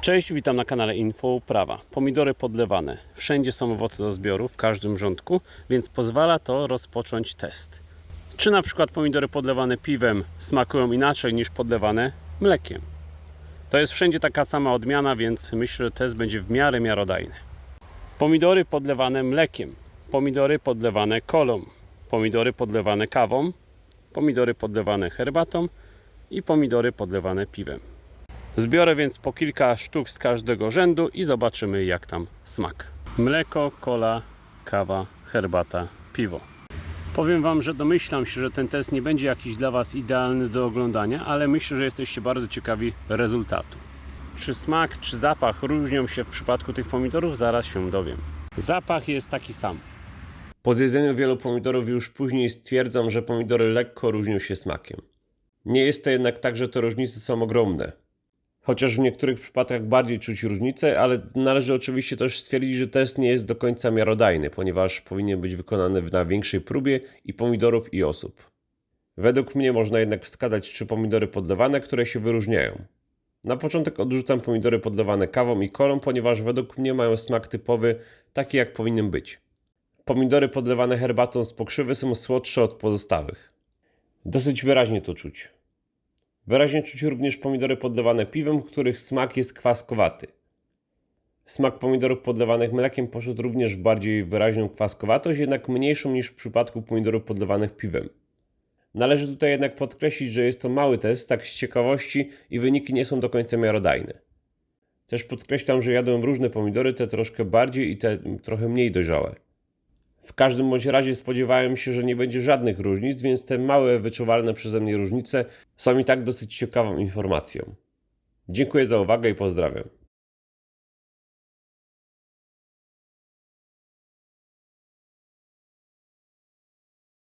Cześć, witam na kanale Info Uprawa. Pomidory podlewane. Wszędzie są owoce do zbioru, w każdym rządku, więc pozwala to rozpocząć test. Czy na przykład pomidory podlewane piwem smakują inaczej niż podlewane mlekiem? To jest wszędzie taka sama odmiana, więc myślę, że test będzie w miarę miarodajny. Pomidory podlewane mlekiem, pomidory podlewane kolą, pomidory podlewane kawą, pomidory podlewane herbatą i pomidory podlewane piwem. Zbiorę więc po kilka sztuk z każdego rzędu i zobaczymy jak tam smak. Mleko, kola, kawa, herbata, piwo. Powiem Wam, że domyślam się, że ten test nie będzie jakiś dla Was idealny do oglądania, ale myślę, że jesteście bardzo ciekawi rezultatu. Czy smak, czy zapach różnią się w przypadku tych pomidorów? Zaraz się dowiem. Zapach jest taki sam. Po zjedzeniu wielu pomidorów już później stwierdzam, że pomidory lekko różnią się smakiem. Nie jest to jednak tak, że te różnice są ogromne. Chociaż w niektórych przypadkach bardziej czuć różnice, ale należy oczywiście też stwierdzić, że test nie jest do końca miarodajny, ponieważ powinien być wykonany na większej próbie i pomidorów i osób. Według mnie można jednak wskazać trzy pomidory podlewane, które się wyróżniają. Na początek odrzucam pomidory podlewane kawą i kolą, ponieważ według mnie mają smak typowy, taki jak powinien być. Pomidory podlewane herbatą z pokrzywy są słodsze od pozostałych. Dosyć wyraźnie to czuć. Wyraźnie czuć również pomidory podlewane piwem, których smak jest kwaskowaty. Smak pomidorów podlewanych mlekiem poszedł również w bardziej wyraźną kwaskowatość, jednak mniejszą niż w przypadku pomidorów podlewanych piwem. Należy tutaj jednak podkreślić, że jest to mały test, tak z ciekawości i wyniki nie są do końca miarodajne. Też podkreślam, że jadłem różne pomidory, te troszkę bardziej i te trochę mniej dojrzałe. W każdym bądź razie spodziewałem się, że nie będzie żadnych różnic, więc te małe, wyczuwalne przeze mnie różnice są i tak dosyć ciekawą informacją. Dziękuję za uwagę i pozdrawiam.